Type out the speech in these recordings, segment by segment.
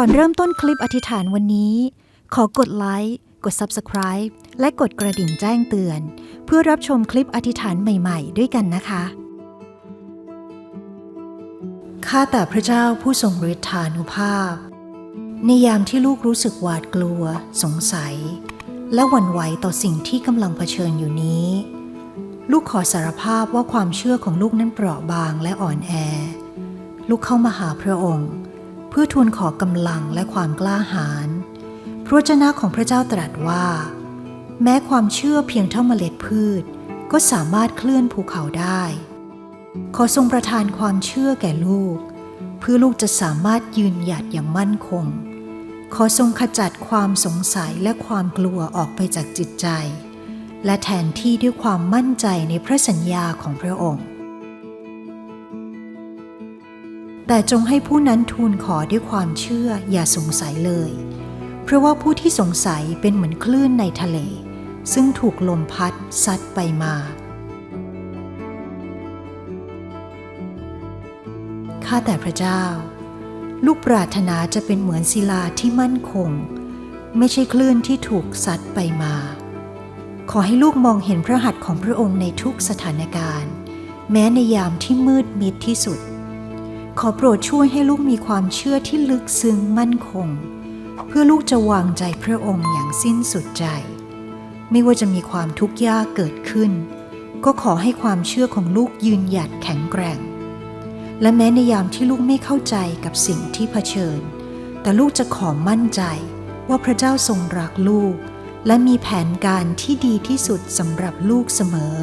ก่อนเริ่มต้นคลิปอธิษฐานวันนี้ ขอกดไลค์กด Subscribe และกดกระดิ่งแจ้งเตือน เพื่อรับชมคลิปอธิษฐานใหม่ๆ ด้วยกันนะคะ ข้าแต่พระเจ้าผู้ทรงฤทธานุภาพ ในยามที่ลูกรู้สึกหวาดกลัว สงสัย และหวั่นไหวต่อสิ่งที่กำลังเผชิญอยู่นี้ ลูกขอสารภาพว่าความเชื่อของลูกนั้นเปราะบางและอ่อนแอ ลูกเข้ามาหาพระองค์ พื่อทูลขอกำลังและความกล้าหาญพระวจนะของพระเจ้าตรัสว่า แม้ความเชื่อเพียงเท่าเมล็ดพืช ก็สามารถเคลื่อนภูเขาได้ ขอทรงประทานความเชื่อแก่ลูก เพื่อลูกจะสามารถยืนหยัดอย่างมั่นคง ขอทรงขจัดความสงสัยและความกลัวออกไปจากจิตใจ และแทนที่ด้วยความมั่นใจในพระสัญญาของพระองค์ แต่จงให้ผู้นั้นทูลขอด้วยความเชื่ออย่าสงสัยเลย เพราะว่าผู้ที่สงสัยเป็นเหมือนคลื่นในทะเล ซึ่งถูกลมพัดซัดไปมา ข้าแต่พระเจ้า ลูกปรารถนาจะเป็นเหมือนศิลาที่มั่นคง ไม่ใช่คลื่นที่ถูกซัดไปมา ขอให้ลูกมองเห็นพระหัตถ์ของพระองค์ในทุกสถานการณ์ แม้ในยามที่มืดมิดที่สุด ขอโปรดช่วยให้ลูกมีความเชื่อที่ลึกซึ้งมั่นคง เพื่อลูกจะวางใจพระองค์อย่างสิ้นสุดใจ ไม่ว่าจะมีความทุกข์ยากเกิดขึ้น ก็ขอให้ความเชื่อของลูกยืนหยัดแข็งแกร่ง และแม้ในยามที่ลูกไม่เข้าใจกับสิ่งที่เผชิญ แต่ลูกจะขอมั่นใจว่าพระเจ้าทรงรักลูก และมีแผนการที่ดีที่สุดสำหรับลูกเสมอ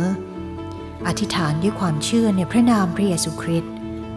อธิษฐานด้วยความเชื่อในพระนามพระเยซูคริสต์